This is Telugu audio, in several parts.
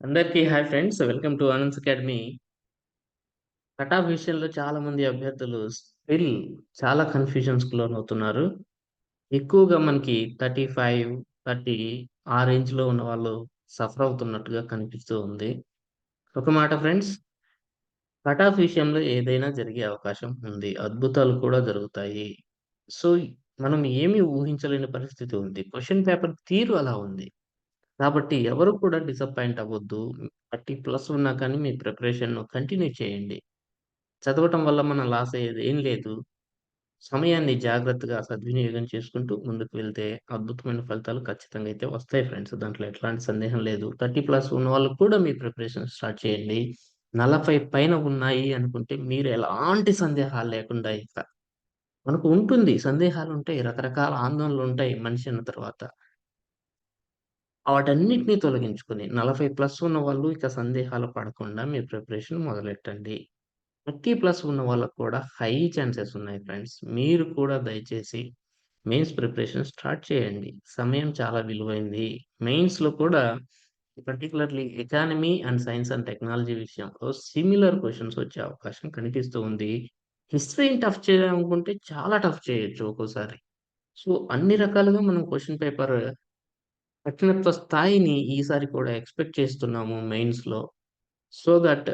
అందరికీ hi friends. Welcome to Anand's academy. Cut off విషయంలో చాలామంది అభ్యర్థులు స్టిల్ చాలా కన్‌ఫ్యూజన్స్‌కి లోనవుతున్నారు. ఎక్కువగా మనకి 35, 30 ఆ రేంజ్‌లో ఉన్నవాళ్ళు సఫర్ అవుతున్నట్టుగా కనిపిస్తూ ఉంది. ఒక మాట ఫ్రెండ్స్ కట్ ఆఫ్ విషయంలో ఏదైనా జరిగే అవకాశం ఉంది. అద్భుతాలు కూడా జరుగుతాయి. సో, మనం ఏమి ఊహించలేని పరిస్థితి ఉంది. క్వశ్చన్ పేపర్ తీరు అలా ఉంది. కాబట్టి ఎవరు కూడా డిసప్పాయింట్ అవ్వద్దు థర్టీ ప్లస్ ఉన్నా కానీ మీ ప్రిపరేషన్‌ను కంటిన్యూ చేయండి. చదవటం వల్ల మనం లాస్ అయ్యేది ఏం లేదు. సమయాన్ని జాగ్రత్తగా సద్వినియోగం చేసుకుంటూ ముందుకు వెళ్తే అద్భుతమైన ఫలితాలు ఖచ్చితంగా అయితే వస్తాయి ఫ్రెండ్స్. దాంట్లో ఎట్లాంటి సందేహం లేదు. 30 ప్లస్ ఉన్న వాళ్ళు కూడా మీ ప్రిపరేషన్ స్టార్ట్ చేయండి. 40 పైన ఉన్నాయి అనుకుంటే మీరు ఎలాంటి సందేహాలు లేకుండా ఇక మనకు ఉంటుంది. సందేహాలు ఉంటాయి రకరకాల ఆందోళనలుంటాయి మనిషి అన్న తర్వాత. వాటన్నిటిని తొలగించుకొని 40 ప్లస్ ఉన్న వాళ్ళు ఇక సందేహాలు పడకుండా మీ ప్రిపరేషన్ మొదలెట్టండి. 30 ప్లస్ ఉన్న వాళ్ళకి కూడా హై ఛాన్సెస్ ఉన్నాయి ఫ్రెండ్స్. మీరు కూడా దయచేసి మెయిన్స్ ప్రిపరేషన్ స్టార్ట్ చేయండి. సమయం చాలా విలువైంది. మెయిన్స్‌లో కూడా particularly economy and science and technology విషయంలో సిమిలర్ క్వశ్చన్స్ వచ్చే అవకాశం కనిపిస్తూ ఉంది. హిస్టరీని టఫ్ చేయాలనుకుంటే చాలా టఫ్ చేయొచ్చు ఒక్కోసారి. సో, అన్ని రకాలుగా మనం క్వశ్చన్ పేపర్ కఠినత్వ స్థాయిని ఈసారి కూడా ఎక్స్‌పెక్ట్ చేస్తున్నాము మెయిన్స్‌లో. సో దట్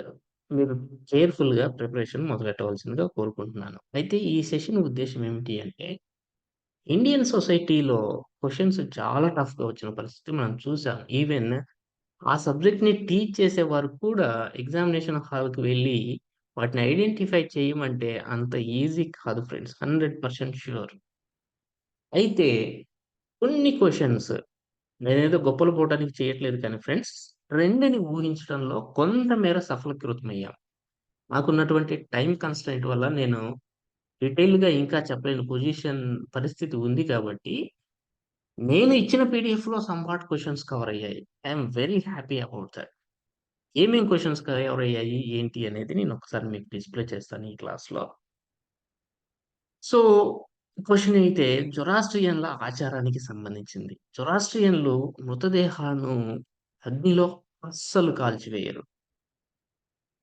మీరు కేర్‌ఫుల్‌గా ప్రిపరేషన్ మొదలెట్టవలసిందిగా కోరుకుంటున్నాను. అయితే ఈ సెషన్ ఉద్దేశం ఏమిటి అంటే, ఇండియన్ సొసైటీలో క్వశ్చన్స్ చాలా టఫ్‌గా వచ్చిన పరిస్థితి మనం చూసాం. ఈవెన్ ఆ సబ్జెక్ట్‌ని టీచ్ చేసేవారు కూడా ఎగ్జామినేషన్ హాల్‌కి వెళ్ళి వాటిని ఐడెంటిఫై చేయమంటే అంత ఈజీ కాదు ఫ్రెండ్స్. 100% ష్యూర్. అయితే కొన్ని క్వశ్చన్స్ నేనేదో గొప్పలు పోవడానికి చేయట్లేదు కానీ ఫ్రెండ్స్, ట్రెండ్‌ని ఊహించడంలో కొంతమేర సఫలీకృతమయ్యాం. నాకున్నటువంటి టైం కన్‌స్ట్రెయింట్ వల్ల నేను డీటెయిల్‌గా ఇంకా చెప్పలేని పొజిషన్ పరిస్థితి ఉంది కాబట్టి, నేను ఇచ్చిన పీడిఎఫ్లో సమ్ క్వశ్చన్స్ కవర్ అయ్యాయి. I very happy about that ఏమేం క్వశ్చన్స్ కవర్ అయ్యాయి, ఏంటి అనేది నేను ఒకసారి మీకు డిస్‌ప్లే చేస్తాను ఈ క్లాస్‌లో. సో, క్వశ్చన్ అయితే జొరాస్ట్రియన్‌ల ఆచారానికి సంబంధించింది. జొరాస్ట్రియన్‌లు మృతదేహాలను అగ్నిలో అస్సలు కాల్చివేయరు.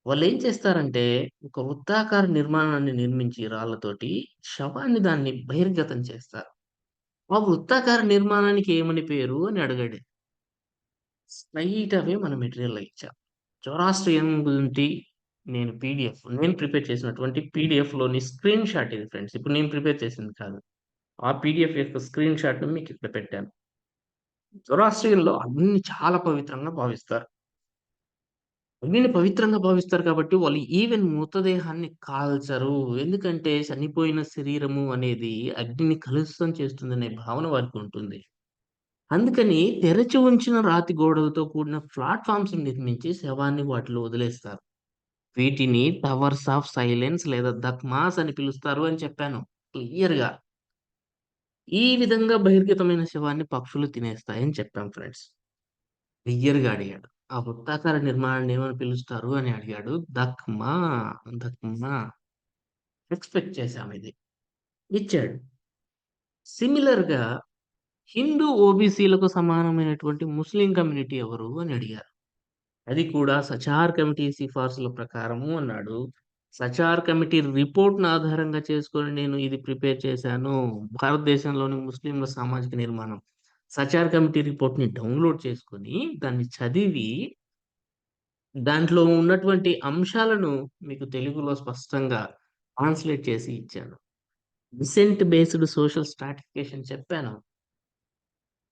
వాళ్ళేం చేస్తారంటే, ఒక వృత్తాకార నిర్మాణాన్ని నిర్మించి రాళ్ళతోటి శవాన్ని దాన్ని బహిర్గతం చేస్తారు. ఆ వృత్తాకార నిర్మాణానికి ఏమని పేరు అని అడిగాడు. స్ట్రెయిట్ అవే మన మెటీరియల్ ఇచ్చా. జొరాస్ట్రియన్ గురించి నేను పీడీఎఫ్ నేను ప్రిపేర్ చేసినటువంటి పీడీఎఫ్‌లోని స్క్రీన్ షాట్ ఇది ఫ్రెండ్స్. ఇప్పుడు నేను ప్రిపేర్ చేసింది కాదు. ఆ పీడీఎఫ్ యొక్క స్క్రీన్ షాట్ను మీకు ఇక్కడ పెట్టాను. జొరాస్ట్రియన్‌లో అగ్నిని చాలా పవిత్రంగా భావిస్తారు. అగ్నిని పవిత్రంగా భావిస్తారు కాబట్టి వాళ్ళు ఈవెన్ మృతదేహాన్ని కాల్చరు. ఎందుకంటే చనిపోయిన శరీరము అనేది అగ్నిని కలుషితం చేస్తుందనే భావన వారికి ఉంటుంది. అందుకని తెరచి ఉంచిన రాతి గోడలతో కూడిన ప్లాట్‌ఫార్మ్స్‌ని నిర్మించి శవాన్ని వాటిలో వదిలేస్తారు. వీటిని టవర్స్ ఆఫ్ సైలెన్స్ లేదా దక్మాస్ అని పిలుస్తారు అని చెప్పాను క్లియర్‌గా. ఈ విధంగా బహిర్గతమైన శవాన్ని పక్షులు తినేస్తాయని చెప్పాం ఫ్రెండ్స్. క్లియర్‌గా అడిగాడు. ఆ వృత్తాకార నిర్మాణాన్ని ఏమని పిలుస్తారు అని అడిగాడు. దక్మా, దక్మా. ఎక్స్‌పెక్ట్ చేశాం ఇది. ఇచ్చాడు. సిమిలర్‌గా హిందూ ఓబీసీలకు సమానమైనటువంటి ముస్లిం కమ్యూనిటీ ఎవరు అని అడిగారు. అది కూడా సచార్ కమిటీ సిఫార్సుల ప్రకారము అన్నాడు. సచార్ కమిటీ రిపోర్ట్ను ఆధారంగా చేసుకొని నేను ఇది ప్రిపేర్ చేశాను. భారతదేశంలోని ముస్లింల సామాజిక నిర్మాణం. సచార్ కమిటీ రిపోర్ట్‌ని డౌన్‌లోడ్ చేసుకొని దాన్ని చదివి దాంట్లో ఉన్నటువంటి అంశాలను మీకు తెలుగులో స్పష్టంగా ట్రాన్స్‌లేట్ చేసి ఇచ్చాను. డిసెంట్ బేస్డ్ సోషల్ స్ట్రాటిఫికేషన్ చెప్పాను.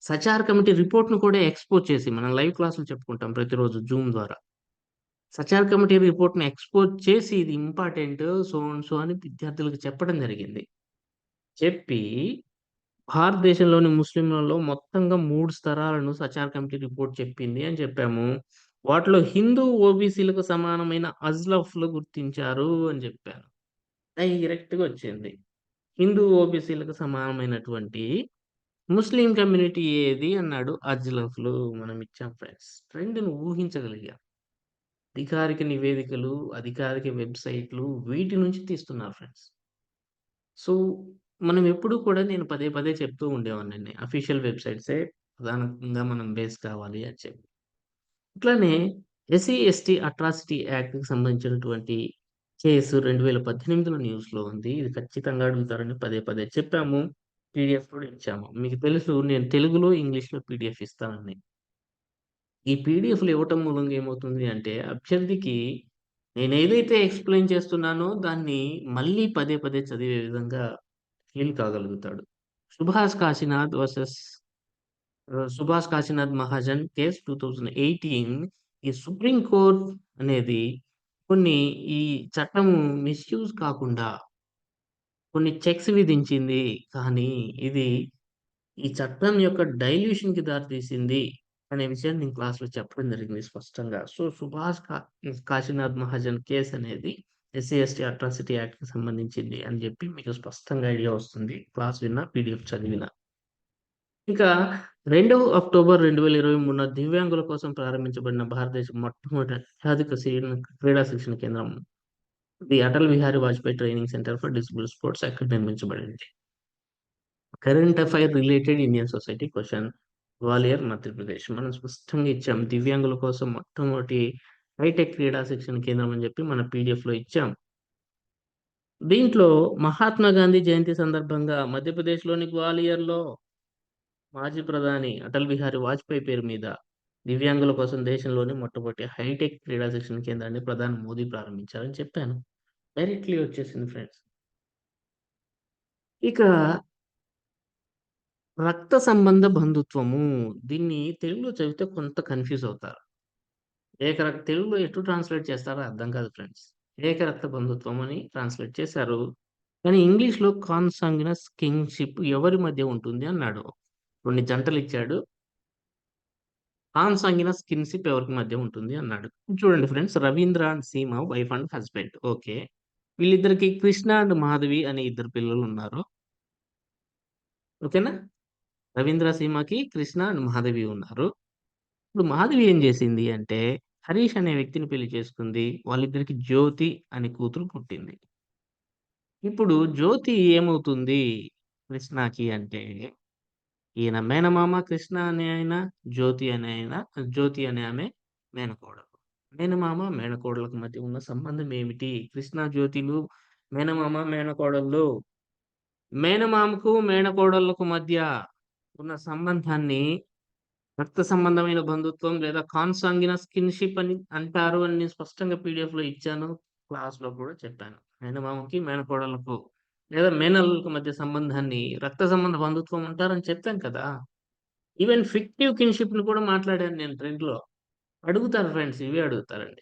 సచార్ కమిటీ రిపోర్ట్ను కూడా ఎక్స్‌పోజ్ చేసి మనం లైవ్ క్లాసులు చెప్పుకుంటాం ప్రతిరోజు జూమ్ ద్వారా. సచార్ కమిటీ రిపోర్ట్‌ని ఎక్స్‌పోజ్ చేసి ఇది ఇంపార్టెంట్ సో సో అని విద్యార్థులకు చెప్పడం జరిగింది. చెప్పి భారతదేశంలోని ముస్లింలలో మొత్తంగా మూడు స్థరాలను సచార్ కమిటీ రిపోర్ట్ చెప్పింది అని చెప్పాము. వాటిలో హిందూ ఓబీసీలకు సమానమైన అజ్లఫ్‌లు గుర్తించారు అని చెప్పాను. డైరెక్ట్‌గా వచ్చింది. హిందూ ఓబీసీలకు సమానమైనటువంటి ముస్లిం కమ్యూనిటీ ఏది అన్నాడు. అజ్లఫ్‌లు మనం ఇచ్చాం ఫ్రెండ్స్. ట్రెండ్ను ఊహించగలిగాం. అధికారిక నివేదికలు, అధికారిక వెబ్‌సైట్‌లు వీటి నుంచి తీస్తున్నారు ఫ్రెండ్స్. సో, మనం ఎప్పుడు కూడా నేను పదే పదే చెప్తూ ఉండేవాడిని అఫీషియల్ వెబ్‌సైట్సే ప్రధానంగా మనం బేస్ కావాలి అని చెప్పి. ఇట్లానే ఎస్సీ, ఎస్టీ అట్రాసిటీ యాక్ట్‌కి సంబంధించినటువంటి కేసు 2018లో న్యూస్‌లో ఉంది. ఇది ఖచ్చితంగా అడుగుతారని పదే పదే చెప్పాము. పీడీఎఫ్ కూడా ఇచ్చాము. మీకు తెలుసు నేను తెలుగులో, ఇంగ్లీష్‌లో పీడీఎఫ్ ఇస్తానని. ఈ పీడిఎఫ్లు ఇవ్వటం మూలంగా ఏమవుతుంది అంటే అభ్యర్థికి నేను ఏదైతే ఎక్స్‌ప్లెయిన్ చేస్తున్నానో దాన్ని మళ్ళీ పదే పదే చదివే విధంగా ఫీల్ కాగలుగుతాడు. సుభాష్ కాశీనాథ్ వర్సెస్ సుభాష్ కాశీనాథ్ మహాజన్ కేస్ 2018 ఈ సుప్రీం కోర్ట్ అనేది కొన్ని ఈ చట్టము మిస్‌యూజ్ కాకుండా కొన్ని చెక్స్ విధించింది. కానీ ఇది ఈ చట్టం యొక్క డైల్యూషన్కి దారితీసింది అనే విషయాన్ని నేను క్లాస్‌లో చెప్పడం జరిగింది స్పష్టంగా. సో, సుభాష్ కా కాశీనాథ్ మహాజన్ కేస్ అనేది ఎస్సీ, ఎస్టీ అట్రాసిటీ యాక్ట్కి సంబంధించింది అని చెప్పి మీకు స్పష్టంగా ఐడియా వస్తుంది. క్లాస్ విన్నా, పీడిఎఫ్ చదివినా. ఇంకా రెండవ అక్టోబర్ 2023న దివ్యాంగుల కోసం ప్రారంభించబడిన భారతదేశం మొట్టమొదటి అత్యాధిక క్రీడా శిక్షణ కేంద్రం the Atal Bihari Vajpayee training centre for disabled sports ఎక్కడ నిర్మించబడింది? Current affair related Indian society question Gwalior Madhya Pradesh. మనం స్పష్టంగా ఇచ్చాం. దివ్యాంగుల కోసం మొట్టమొదటి హైటెక్ క్రీడా శిక్షణ కేంద్రం అని చెప్పి మన పీడీఎఫ్‌లో ఇచ్చాం. దీంట్లో మహాత్మా గాంధీ జయంతి సందర్భంగా మధ్యప్రదేశ్‌లోని గ్వాలియర్‌లో మాజీ ప్రధాని అటల్ బిహారీ వాజ్పేయి పేరు మీద దివ్యాంగుల కోసం దేశంలోని మొట్టమొదటి హైటెక్ క్రీడా శిక్షణ కేంద్రాన్ని ప్రధాని మోదీ ప్రారంభించారని చెప్పాను. డైరెక్ట్‌లీ వచ్చేసింది ఫ్రెండ్స్. ఇక రక్త సంబంధ బంధుత్వము. దీన్ని తెలుగులో చదివితే కొంత కన్‌ఫ్యూజ్ అవుతారు. ఏకరక్ తెలుగులో ఎటు ట్రాన్స్‌లేట్ చేస్తారో అర్థం కాదు ఫ్రెండ్స్. ఏకరక్త బంధుత్వం అని ట్రాన్స్‌లేట్ చేశారు. కానీ ఇంగ్లీష్‌లో కాన్సాంగ్యునస్ కింగ్షిప్ ఎవరి మధ్య ఉంటుంది అన్నాడు. కొన్ని జంటలిచ్చాడు. కాన్సాంగ్యునస్ కిన్‌షిప్ ఎవరికి మధ్య ఉంటుంది అన్నాడు. చూడండి friends Ravindra and Seema wife and husband. Okay. వీళ్ళిద్దరికి కృష్ణ అండ్ మాధవి అనే ఇద్దరు పిల్లలు ఉన్నారు ఓకేనా? రవీంద్ర, సీమకి కృష్ణ అండ్ మాధవి ఉన్నారు. ఇప్పుడు మాధవి ఏం చేసింది అంటే హరీష్ అనే వ్యక్తిని పెళ్ళి చేసుకుంది. వాళ్ళిద్దరికి జ్యోతి అనే కూతురు పుట్టింది. ఇప్పుడు జ్యోతి ఏమవుతుంది కృష్ణకి అంటే ఈయన మేనమామ కృష్ణ అనే ఆయన, జ్యోతి అనే ఆయన జ్యోతి అనే ఆమె మేనకోవడం మేనమామ, మేనకోడలకు మధ్య ఉన్న సంబంధం ఏమిటి? కృష్ణ, జ్యోతిలు మేనమామ, మేనకోడళ్ళు. మేనమామకు, మేనకోడళ్ళకు మధ్య ఉన్న సంబంధాన్ని రక్త సంబంధమైన బంధుత్వం లేదా కాన్సాంగ్యునస్ స్కిన్షిప్ అని అంటారు అని నేను స్పష్టంగా పీడీఎఫ్‌లో ఇచ్చాను. క్లాస్‌లో కూడా చెప్పాను. మేనమామకి, మేనకోడలకు లేదా మేనల్లులకు మధ్య సంబంధాన్ని రక్త సంబంధ బంధుత్వం అంటారని చెప్పాం కదా! ఈవెన్ ఫిక్టివ్ కిన్‌షిప్‌ని కూడా మాట్లాడాను నేను ట్రెండ్‌లో. అడుగుతారు ఫ్రెండ్స్ ఇవే అడుగుతారండి.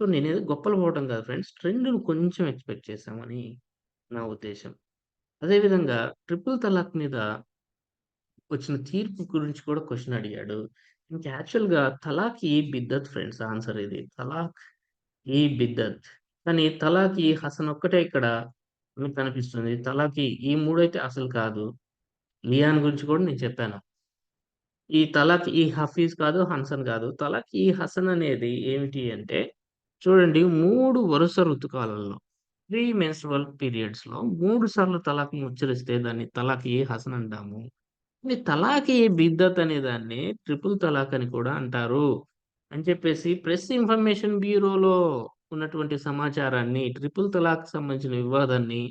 సో, నేనేదో గొప్పలు పోవటం కాదు ఫ్రెండ్స్. ట్రెండ్‌ని కొంచెం ఎక్స్‌పెక్ట్ చేశామని నా ఉద్దేశం అదే విధంగా ట్రిపుల్ తలాక్ మీద వచ్చిన తీర్పు గురించి కూడా క్వశ్చన్ అడిగాడు. ఇంకా యాక్చువల్‌గా తలాక్ ఏ బిద్దత్ ఫ్రెండ్స్ ఆన్సర్ ఇది. తలాక్ ఈ బిద్దత్. కానీ తలాక్ ఈ హసన్ ఒక్కటే ఇక్కడ మీకు కనిపిస్తుంది. తలాకి ఈ ఈ మూడైతే అసలు కాదు. లియాన్ గురించి కూడా నేను చెప్పాను. ఈ తలాక్ ఈ హఫీజ్ కాదు, హన్సన్ కాదు. తలాక్ ఈ హసన్ అనేది ఏమిటి అంటే చూడండి మూడు వరుస ఋతుకాలలో 3 మెన్స్ట్రువల్ పీరియడ్స్‌లో 3 సార్లు తలాక్‌ని ఉచ్చరిస్తే దాన్ని తలాక్ ఈ హసన్ అంటాము. తలాక్ ఈ బిద్దత్ అనే దాన్ని ట్రిపుల్ తలాక్ అని కూడా అంటారు. అని చెప్పేసి ప్రెస్ ఇన్ఫర్మేషన్ బ్యూరోలో ఉన్నటువంటి సమాచారాన్ని ట్రిపుల్ తలాక్ సంబంధించిన వివాదాన్ని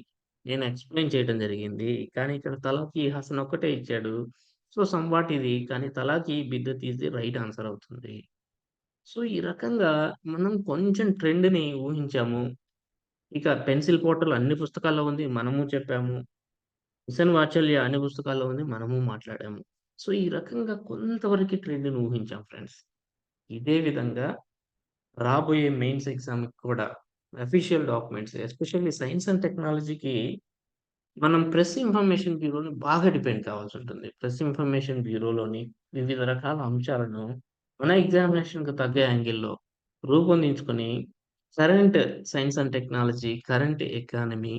నేను ఎక్స్‌ప్లెయిన్ చేయడం జరిగింది. కానీ ఇక్కడ తలాక్ ఈ హసన్ ఒక్కటే ఇచ్చాడు. సో, సంవాట్ ఇది కానీ తలాకి ఈ బిద్దత్ ఈస్ ది రైట్ ఆన్సర్ అవుతుంది. సో, ఈ రకంగా మనం కొంచెం ట్రెండ్‌ని ఊహించాము. ఇక పెన్సిల్ పోర్టల్ అన్ని పుస్తకాల్లో ఉంది. మనము చెప్పాము. మిషన్ వాత్సల్య అన్ని పుస్తకాల్లో ఉంది. మనము మాట్లాడాము. సో, ఈ రకంగా కొంతవరకు ట్రెండ్‌ని ఊహించాం ఫ్రెండ్స్. ఇదే విధంగా రాబోయే మెయిన్స్ ఎగ్జామ్‌కి కూడా official documents especially science and టెక్నాలజీకి మనం ప్రెస్ ఇన్ఫర్మేషన్ బ్యూరోని బాగా డిపెండ్ కావాల్సి ఉంటుంది ప్రెస్ ఇన్ఫర్మేషన్ బ్యూరోలోని వివిధ రకాల అంశాలను మన ఎగ్జామినేషన్‌కి తగ్గ యాంగిల్‌లో రూపొందించుకొని current science and technology, current economy,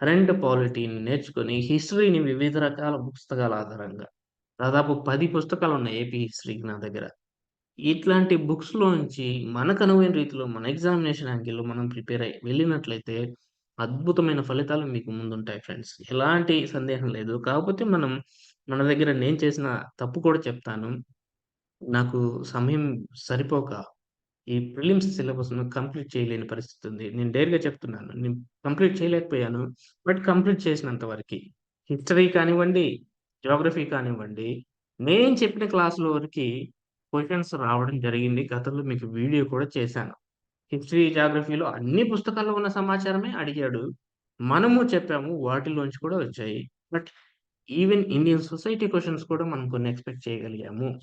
current పాలిటీని నేర్చుకొని హిస్టరీని వివిధ రకాల పుస్తకాల ఆధారంగా దాదాపు పది పుస్తకాలు ఉన్నాయి ఏపీ హిస్టరీకి నా దగ్గర. ఇట్లాంటి బుక్స్‌లోంచి మనకనువైన రీతిలో మన ఎగ్జామినేషన్ యాంగిల్‌లో మనం ప్రిపేర్ అయ్యి వెళ్ళినట్లయితే అద్భుతమైన ఫలితాలు మీకు ముందుంటాయి ఫ్రెండ్స్. ఎలాంటి సందేహం లేదు. కాకపోతే మనం మన దగ్గర నేను చేసిన తప్పు కూడా చెప్తాను. నాకు సమయం సరిపోక ఈ ప్రిలిమ్స్ సిలబస్‌ను కంప్లీట్ చేయలేని పరిస్థితి ఉంది. నేను డైర్గా చెప్తున్నాను. నేను కంప్లీట్ చేయలేకపోయాను. బట్ కంప్లీట్ చేసినంత వరకు హిస్టరీ కానివ్వండి, జియోగ్రఫీ కానివ్వండి, నేను చెప్పిన క్లాస్‌లో వరకు క్వశ్చన్స్ రావడం జరిగింది. గతంలో మీకు వీడియో కూడా చేశాను. హిస్టరీ, జాగ్రఫీలో అన్ని పుస్తకాల్లో ఉన్న సమాచారమే అడిగాడు. మనము చెప్పాము. వాటిలోంచి కూడా వచ్చాయి. But even Indian society questions కూడా మనం కొన్ని ఎక్స్‌పెక్ట్ చేయగలిగాము.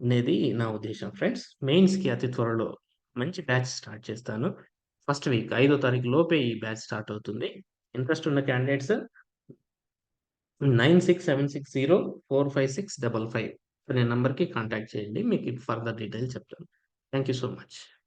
అనేది నా ఉద్దేశం ఫ్రెండ్స్. మెయిన్స్‌కి అతి త్వరలో మంచి బ్యాచ్ స్టార్ట్ చేస్తాను. ఫస్ట్ వీక్ ఐదో తారీఖు లోపే ఈ బ్యాచ్ స్టార్ట్ అవుతుంది. ఇంట్రెస్ట్ ఉన్న క్యాండిడేట్స్ 9676045655 అనే నెంబర్కి కాంటాక్ట్ చేయండి. మీకు ఫర్దర్ డీటెయిల్స్ చెప్తాను. Thank you so much.